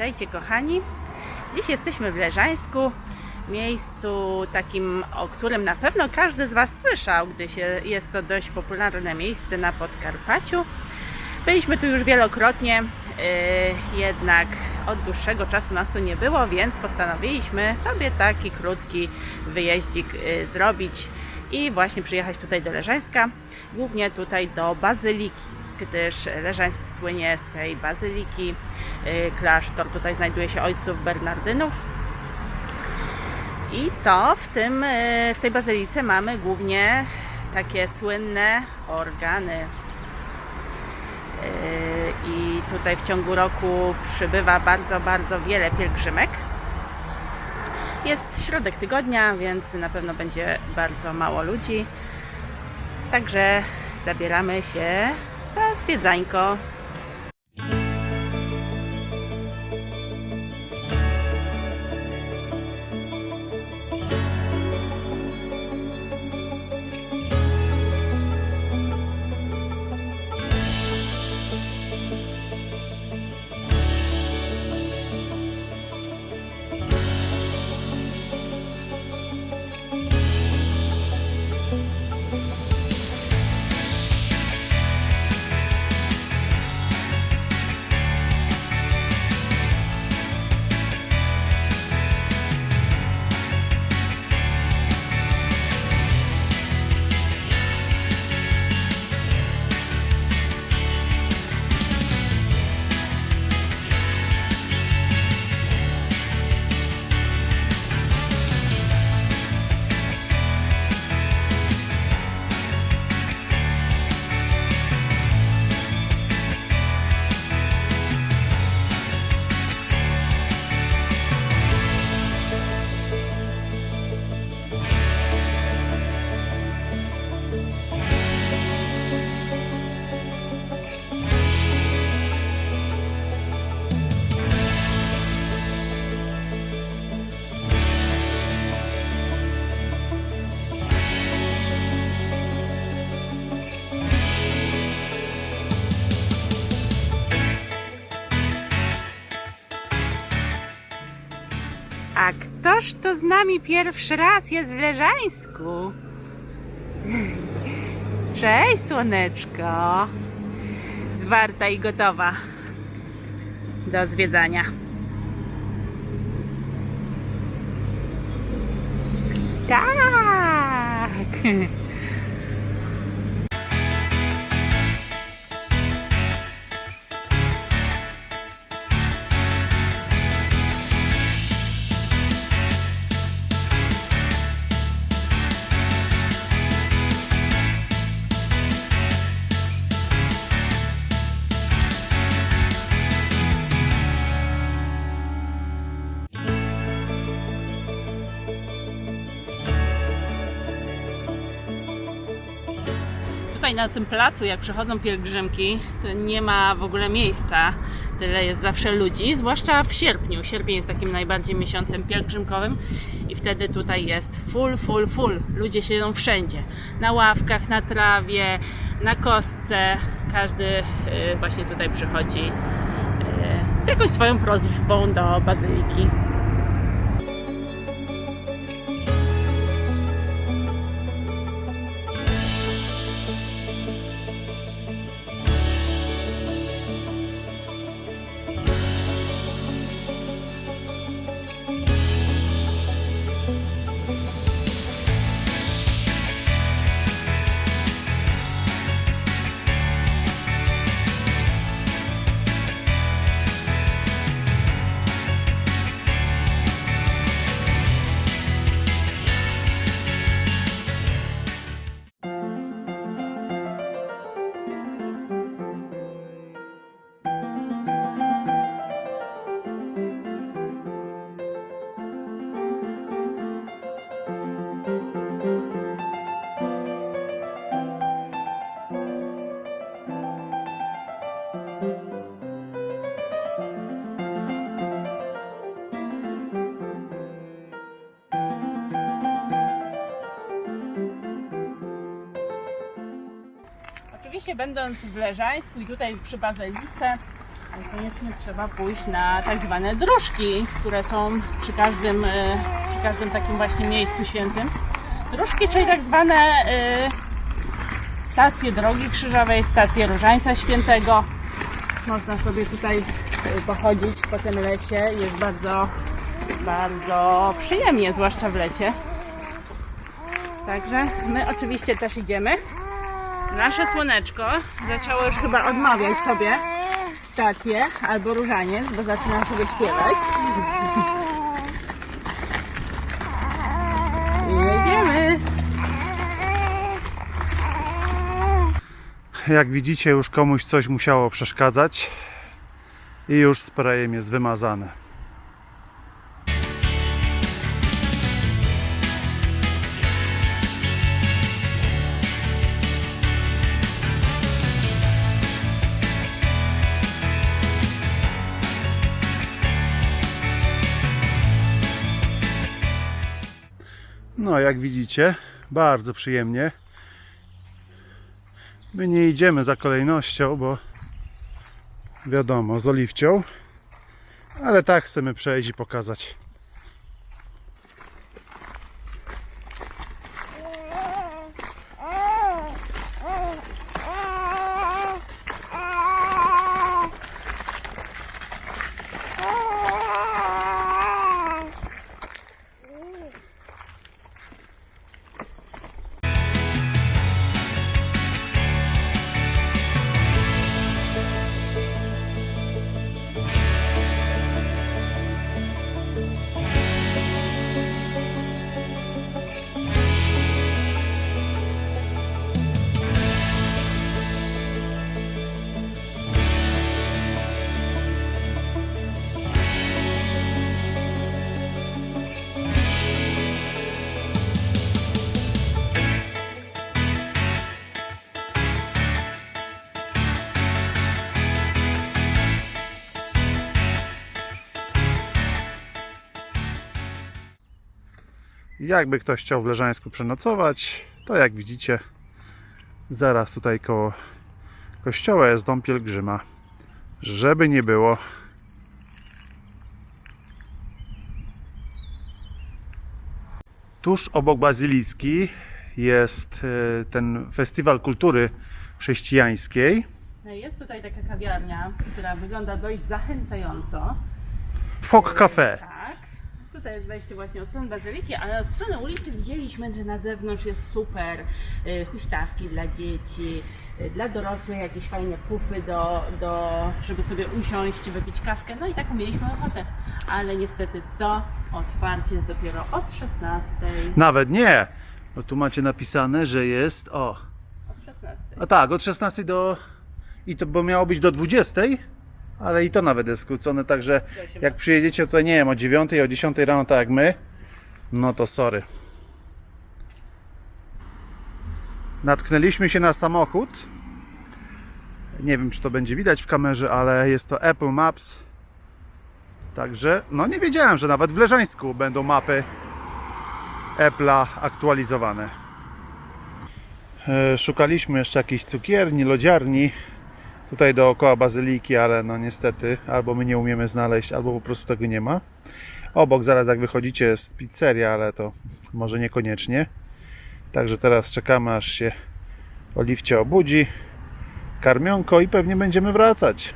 Witajcie kochani. Dziś jesteśmy w Leżańsku, miejscu takim, o którym na pewno każdy z Was słyszał, gdyż je- jest to dość popularne miejsce na Podkarpaciu. Byliśmy tu już wielokrotnie, yy, jednak od dłuższego czasu nas tu nie było, więc postanowiliśmy sobie taki krótki wyjeździk yy, zrobić i właśnie przyjechać tutaj do Leżańska, głównie tutaj do Bazyliki, gdyż Leżańsk słynie z tej bazyliki. Yy, Klasztor tutaj znajduje się ojców Bernardynów. I co w, tym, yy, w tej bazylice mamy głównie takie słynne organy. Yy, I tutaj w ciągu roku przybywa bardzo, bardzo wiele pielgrzymek. Jest środek tygodnia, więc na pewno będzie bardzo mało ludzi. Także zabieramy się za zwiedzańko. Ktoż to z nami pierwszy raz jest w Leżańsku? Cześć, słoneczko. Zwarta i gotowa do zwiedzania. Tak. Tutaj na tym placu, jak przychodzą pielgrzymki, to nie ma w ogóle miejsca. Tyle jest zawsze ludzi, zwłaszcza w sierpniu. Sierpień jest takim najbardziej miesiącem pielgrzymkowym i wtedy tutaj jest full, full, full. Ludzie siedzą wszędzie. Na ławkach, na trawie, na kostce. Każdy y, właśnie tutaj przychodzi y, z jakąś swoją prośbą do bazyliki. Będąc w Leżańsku i tutaj przy Bazylice koniecznie trzeba pójść na tak zwane dróżki, które są przy każdym, e, przy każdym takim właśnie miejscu świętym. Dróżki, czyli tak zwane e, stacje Drogi Krzyżowej, stacje Różańca Świętego. Można sobie tutaj e, pochodzić po tym lesie. Jest bardzo, bardzo przyjemnie, zwłaszcza w lecie. Także my oczywiście też idziemy. Nasze słoneczko zaczęło już chyba odmawiać sobie stację albo różaniec, bo zaczyna sobie śpiewać. I jedziemy. Jak widzicie, już komuś coś musiało przeszkadzać i już sprayem jest wymazane. No, jak widzicie, bardzo przyjemnie. My nie idziemy za kolejnością, bo wiadomo, z oliwcią, ale tak chcemy przejść i pokazać. Jakby ktoś chciał w Leżańsku przenocować, to jak widzicie, zaraz tutaj koło kościoła jest dom pielgrzyma. Żeby nie było, tuż obok bazyliski jest e, ten festiwal kultury chrześcijańskiej. No Jest tutaj taka kawiarnia, która wygląda dość zachęcająco. Fok Cafe. Tutaj jest wejście właśnie od strony bazyliki, ale od strony ulicy widzieliśmy, że na zewnątrz jest super. y, Huśtawki dla dzieci, y, dla dorosłych jakieś fajne pufy, do, do, żeby sobie usiąść, wypić kawkę. No i taką mieliśmy ochotę. Ale niestety co? Otwarcie jest dopiero od 16. Nawet nie, bo tu macie napisane, że jest o. Od 16. A tak, od 16 do. I to bo miało być do 20, ale i to nawet jest skrócone, także jak przyjedziecie tutaj, nie wiem, o 9, o 10 rano, tak jak my, no to sorry. Natknęliśmy się na samochód. Nie wiem, czy to będzie widać w kamerze, ale jest to Apple Maps. Także, no nie wiedziałem, że nawet w Leżańsku będą mapy Apple'a aktualizowane. E, Szukaliśmy jeszcze jakiejś cukierni, lodziarni tutaj dookoła bazyliki, ale no niestety albo my nie umiemy znaleźć, albo po prostu tego nie ma. Obok zaraz jak wychodzicie jest pizzeria, ale to może niekoniecznie. Także teraz czekamy aż się Oliwcie obudzi, karmionko i pewnie będziemy wracać.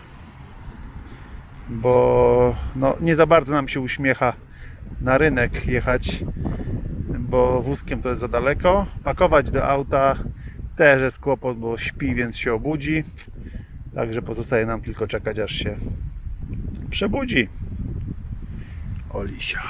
Bo no, nie za bardzo nam się uśmiecha na rynek jechać bo wózkiem to jest za daleko. Pakować do auta też jest kłopot, bo śpi, więc się obudzi. Także pozostaje nam tylko czekać, aż się przebudzi. Olisia.